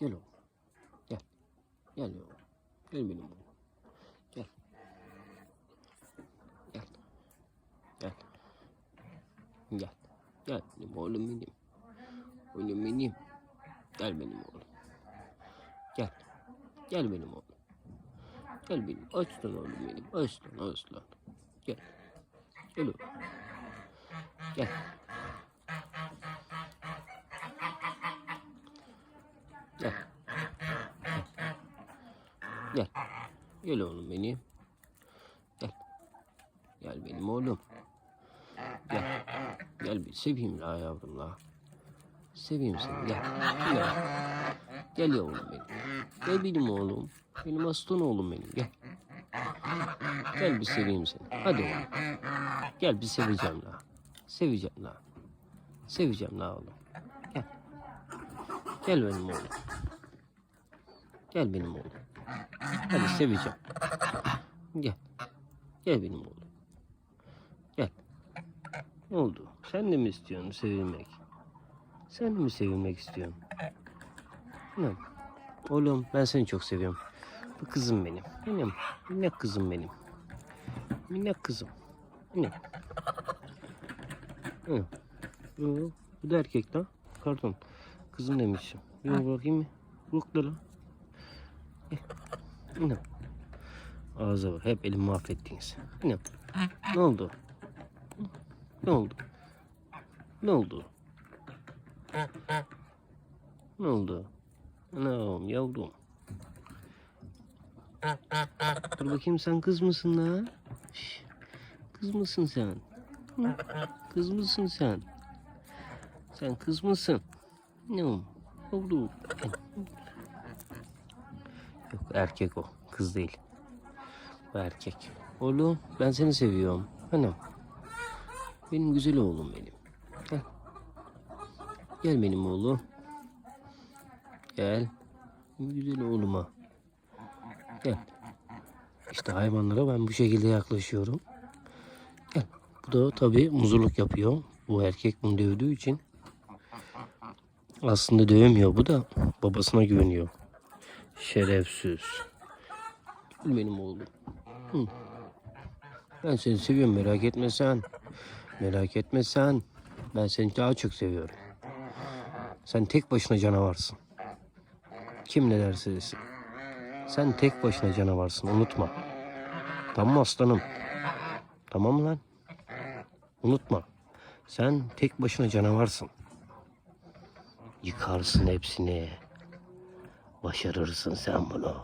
Gel oğlum. Gel. Gel oğlum. Gel benim oğlum. Gel. Gel. Gel. Gel. Gel benim oğlum benim. Oğlum benim. Gel benim oğlum. Gel. Gel benim oğlum. Gel benim. Aslan oğlum benim. Aslan aslan. Gel. Gel oğlum. Gel. Gel. Gel. Gel oğlum benim. Gel. Gel benim oğlum. Gel. Gel bir seveyim la yavrum la. Seveyim seni gel. Gel. Gel yavrum benim. Gel benim oğlum. Benim aslan oğlum benim gel. Gel bir seveyim seni. Hadi oğlum. Gel bir seveceğim la. Seveceğim la. Seveceğim la oğlum. Gel. Gel benim oğlum. Gel benim oğlum. Hadi seveceğim. Gel. Gel benim oğlum. Gel. Ne oldu? Sen de mi istiyorsun sevilmek? Sen de mi sevilmek istiyorsun? Ne? Oğlum ben seni çok seviyorum. Bu kızım benim. Benim. Minnak kızım benim. Minnak kızım. Minnak. Hı. Bu da erkek lan. Pardon. Kızım demişim. Yo bakayım mı? Bukla lan. Gel. Ne? Ağza bak. Hep elimi mahvettiniz. Ne? Ne oldu? Ne oldu? Ne oldu? Ne oldu? Anam yavrum. Dur bakayım sen kız mısın la? Kız mısın sen? Kız mısın sen? Sen kız mısın? Ne o? Oldu. Yok erkek o. Kız değil. O erkek. Oğlum ben seni seviyorum. Hanım. Benim güzel oğlum benim. Gel. Gel benim oğlum. Gel. Güzel oğluma. Gel. İşte hayvanlara ben bu şekilde yaklaşıyorum. Gel. Bu da tabii muzurluk yapıyor. Bu erkek bunu dövdüğü için. Aslında dövemiyor bu da babasına güveniyor. Şerefsiz. Benim oğlum. Hı. Ben seni seviyorum merak etme sen. Merak etme sen. Ben seni daha çok seviyorum. Sen tek başına canavarsın. Kim ne derse desin. Sen tek başına canavarsın unutma. Tamam mı aslanım? Tamam mı lan? Unutma. Sen tek başına canavarsın. Yıkarsın hepsini. Başarırsın sen bunu.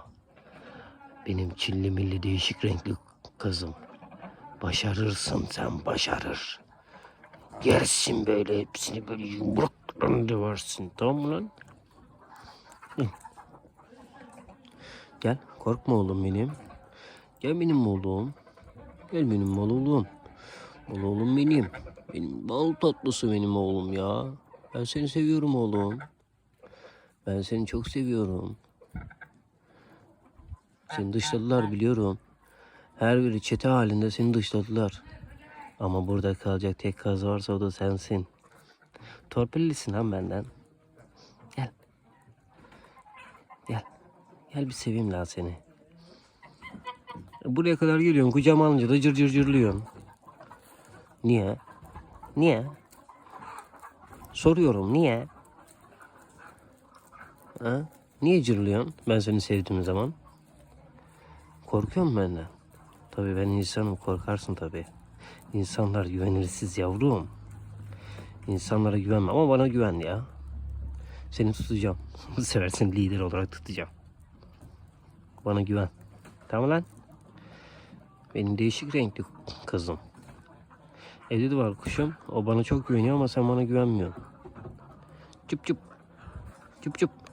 Benim çilli milli değişik renkli kızım. Başarırsın sen başarır. Yersin böyle hepsini böyle yumruklarını döversin. Tamam mı lan? Gel korkma oğlum benim. Gel benim oğlum. Gel benim oğlum. Bal oğlum benim. Benim bal tatlısı benim oğlum ya. Ben seni seviyorum oğlum. Ben seni çok seviyorum. Seni dışladılar biliyorum. Her biri çete halinde seni dışladılar. Ama burada kalacak tek kaz varsa o da sensin. Torpillisin lan benden. Gel. Gel. Gel bir seveyim lan seni. Buraya kadar geliyorsun kucağıma alınca da cır cır cırlıyorsun. Niye? Niye? Soruyorum niye? Ha? Niye cırlıyorsun ben seni sevdiğim zaman? Korkuyor musun benden? Tabii ben insanım korkarsın tabii. İnsanlar güvenirsiz yavrum. İnsanlara güvenme ama bana güven ya. Seni tutacağım. Bu sefer seni lider olarak tutacağım. Bana güven. Tamam lan? Benim değişik renkli kızım. Evde de var kuşum. O bana çok güveniyor ama sen bana güvenmiyorsun. Çıp çıp. Çıp çıp.